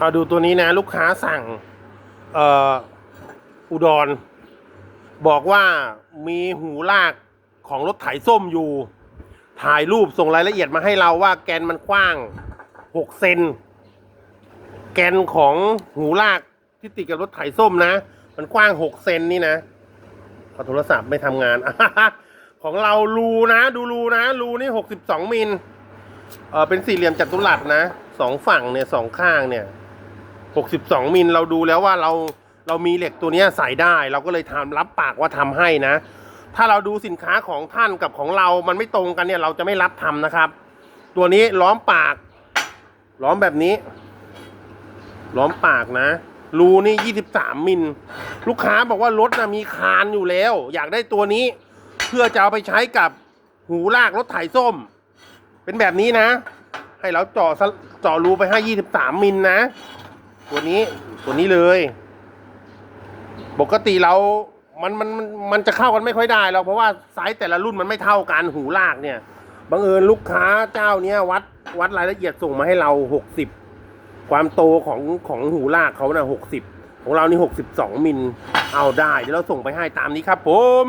เอาดูตัวนี้นะ ลูกค้าสั่งเอ่ออุดร บอกว่ามีหูลากของรถไถส้มอยู่ ถ่ายรูปส่งรายละเอียดมาให้เราว่าแกนมันกว้างหกเซนแกนของหูลากที่ติดกับรถไถส้มนะ มันกว้างหกเซนนี่นะเอโทรศัพท์ไม่ทำงาน ของเรารูนะ ดูรูนะรูนี่หกสิบสองมิลเออเป็นสี่เหลี่ยมจัตุรัสนะสองฝั่งเนี่ยสองข้างเนี่ย หกสิบสองมิลเราดูแล้วว่าเราเรามีเหล็กตัวนี้ใส่ได้ เราก็เลยทำรับปากว่าทำให้นะ ถ้าเราดูสินค้าของท่านกับของเรา มันไม่ตรงกันเนี่ยเราจะไม่รับทำนะครับ ตัวนี้ล้อมปากล้อมแบบนี้ ล้อมปากนะ รูนี่ยี่สิบสามมิล ลูกค้าบอกว่ารถนะมีคานอยู่แล้ว อยากได้ตัวนี้ เพื่อจะเอาไปใช้กับหูลากรถไถส้ม เป็นแบบนี้นะ ให้เราเจาะสะเจาะรูไปให้ยี่สิบสามมิลนะ ตัวนี้ตัวนี้เลย ปกติเรามันมันมันมันจะเข้ากันไม่ค่อยได้หรอกเพราะว่าไซส์แต่ละรุ่นมันไม่เท่ากันหูลากเนี่ยบังเอิญลูกค้าเจ้าเนี้ยวัดวัดรายละเอียดส่งมาให้เราหกสิบความโตของของหูลากเขานะ่ะหกสิบของเรานี่หกสิบสองมิลเอาได้เดี๋ยวเราส่งไปให้ตามนี้ครับผม